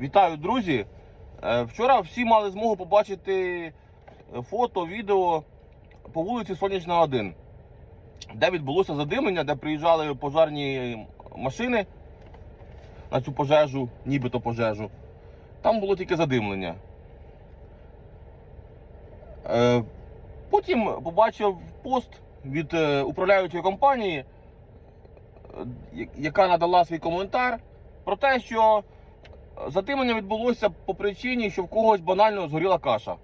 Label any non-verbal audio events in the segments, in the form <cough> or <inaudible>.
Вітаю, друзі! Е, Вчора всі мали змогу побачити е, фото, відео по вулиці Сонячна 1, де відбулося задимлення, де приїжджали пожарні машини на цю пожежу, нібито пожежу. Там було тільки задимлення. Е, Потім побачив пост від управляючої компанії, яка надала свій коментар про те, що Затимання відбулося по причині, що в когось банально згоріла каша.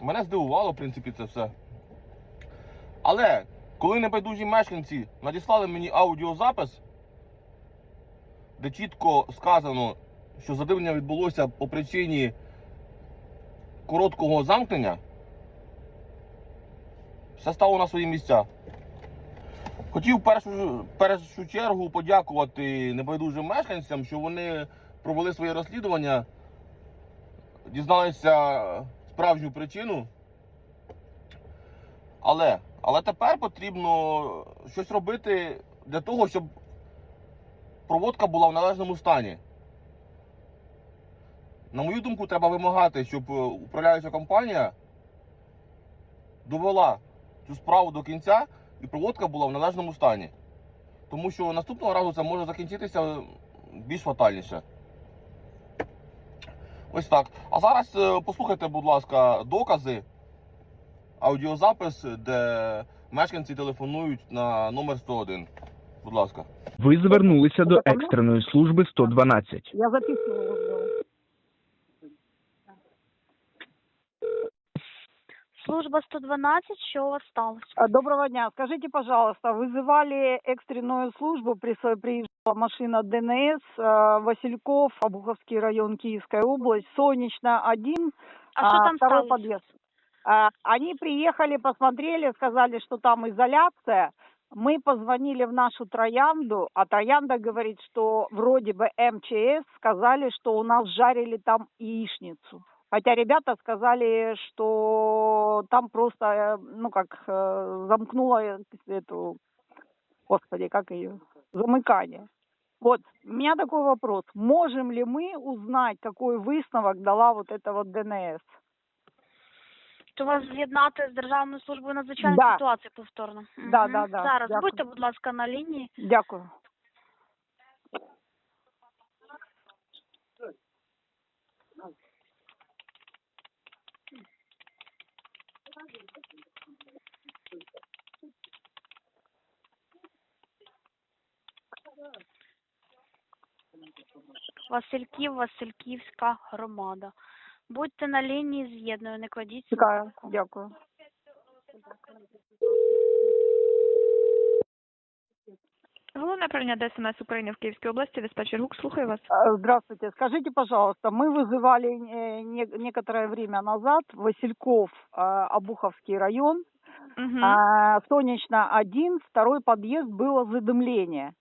Мене здивувало, в принципі, це все. Але коли небайдужі мешканці надіслали мені аудіозапис, де чітко сказано, що задимлення відбулося по причині короткого замкнення, все стало на свої місця. Хотів першу, першу чергу подякувати небайдужим мешканцям, що вони провели своє розслідування, дізналися справжню причину. Але, але тепер потрібно щось робити для того, щоб проводка була в належному стані. На мою думку, треба вимагати, щоб е, управляюча компанія довела цю справу до кінця і проводка була в належному стані. Тому що наступного разу це може закінчитися більш фатальніше. Ось так. А зараз е, послухайте, будь ласка, докази, аудіозапис, де мешканці телефонують на номер 101. Будь ласка. Ви звернулися до екстреної служби 112. Я записывала Служба 112, що у вас сталося? А, Доброго дня. Скажите, пожалуйста, вызывали экстренную службу, приезжала машина ДНС, э, Васильков, Обуховский район, Киевская область, Солнечная 1, А що там второй подъезд. А, Они приехали, посмотрели, сказали, что там изоляция. Мы позвонили в нашу Троянду, а Троянда говорит, что вроде бы МЧС сказали, что у нас жарили там яичницу. Хотя ребята сказали, что там просто, э, ну как, э, замкнуло э, эту, господи, как ее, замыкание. Вот, у меня такой вопрос. Можем ли мы узнать, какой выставок дала вот эта вот ДНС? То вас з'єднати з Державною службою надзвичайної Да. ситуації повторно. Да, Мгм. да, да. Зараз Дякую. будьте, будь ласка, на лінії. Дякую. Васильків, Васильківська громада. Будьте на лінії, з'єдную, не кладіть. Чекаю. Дякую. Головне управління ДСНС України в Київській області, диспетчер ГУК, слухаю вас. Э, Здравствуйте. Скажите, пожалуйста, мы вызывали э, не- некоторое время назад Васильков, э, Обуховский район, Угу. А, Солнечно 1, второй подъезд было задымление.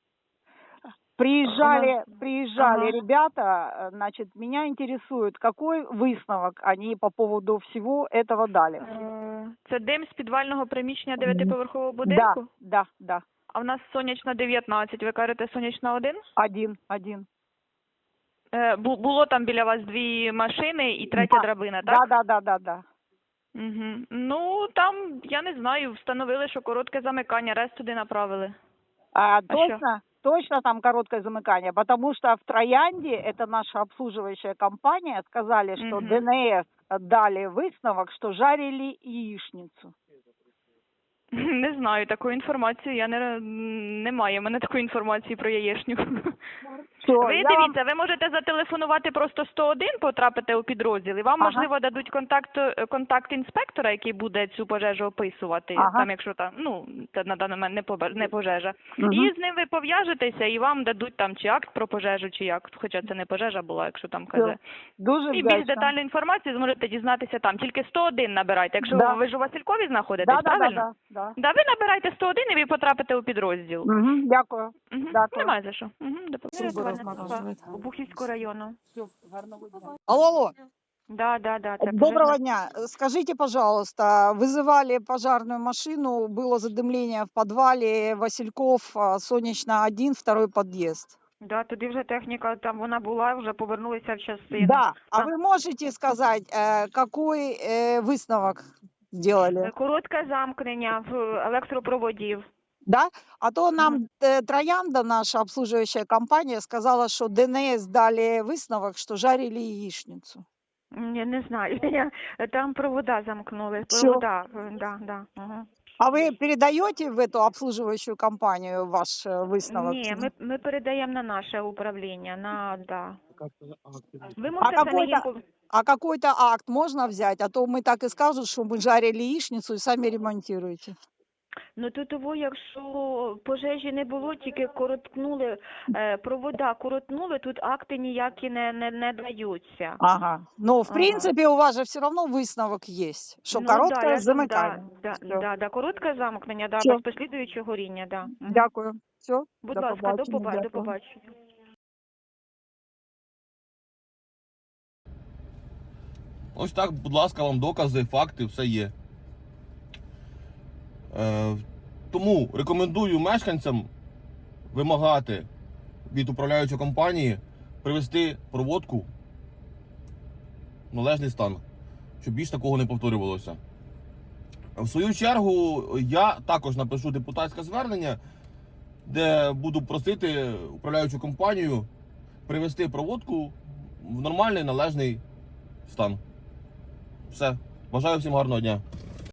Приезжали, приезжали Ага. ребята, э, значит, меня интересует, какой выставок они по поводу всего этого дали. Е, Це дим з підвального приміщення дев'ятиповерхового Да, будинку? да, да. А в нас сонячна 19, ви кажете сонячна 1? Один, один. Е, бу- було там біля вас дві машини і третя Да. драбина, Да, так? да, да, да, да. Угу. Ну, там, я не знаю, встановили, що коротке замикання, рез туди направили. А, що? точно, точно там короткое замыкание, потому что в Троянде, это наша обслуживающая компания, сказали, что Мгм. ДНС дали выставок, что жарили яичницу. Не знаю, такої інформації я не немає. У мене такої інформації про яєшню. Всё, Ви я вам- дивіться, ви можете зателефонувати просто 101, потрапити у підрозділ, і вам Ага. можливо дадуть контакт е, контакт інспектора, який буде цю пожежу описувати. Ага. Там, якщо там ну це на даний момент не побе- не пожежа. Мгм. І з ним ви пов'яжетеся, і вам дадуть там чи акт про пожежу, чи як, хоча це не пожежа була, якщо там казе. Дуже І більш вдячна. детальну інформацію зможете дізнатися там. Тільки 101 набирайте. Якщо Да. ви ж у Василькові знаходитесь, Да, да, да, правильно? да, да. Да, ви набирайте 101 і ви потрапите у підрозділ. Мгм, Дякую. Угу. Дякую. Немає за що. Угу. До Доброго Бухівського району. Алло, алло. Да, да, да. Це Доброго пожежна- дня. Скажите, пожалуйста, вызывали пожарную машину, было задымление в подвале Васильков, а, Солнечно 1, второй подъезд. Да, туди вже техніка, там вона була, вже повернулися в частину. Да. А Так. вы можете сказать, э, какой э, высновок сделали? Е, Коротке замкнення в електропроводів. Да? А то нам э, Троянда, наша обслуживающая компания, сказала, что ДНС дали высновок, что жарили яичницу. М, Я не знаю. <laughs> Я, там провода замкнули. Всё. Провода, е, да, да. Угу. А вы передаете в эту обслуживающую компанию ваш э, высновок? Ні, ми, ми передаємо на наше управління, на, да. Ви А можете це на какой-то- їм пов- А какой-то акт можно взять? А то мы так и скажут, что мы жарили яичницу и сами ремонтируете. Ну тут того, якщо пожежі не було, тільки короткнули, е, провода коротнули, тут акти ніякі не, не, не даються. Ага. Но, в Ага. принципе, у вас же все равно высновок есть, что Ну, короткое да, я ж- замыкание. Да, Всё. да, да, да, коротке замкнення, да, Всё. без послідуючого горіння, да. Мгм. Дякую. Все. Будь до ласка, до, побачення, поба- до дякую. побачення. Ось так, будь ласка, вам докази, факти, все є. Е, тому рекомендую мешканцям вимагати від управляючої компанії привести проводку в належний стан, щоб більш такого не повторювалося. В свою чергу, я також напишу депутатське звернення, де буду просити управляючу компанію привести проводку в нормальний належний стан. Все. Бажаю всім гарного дня.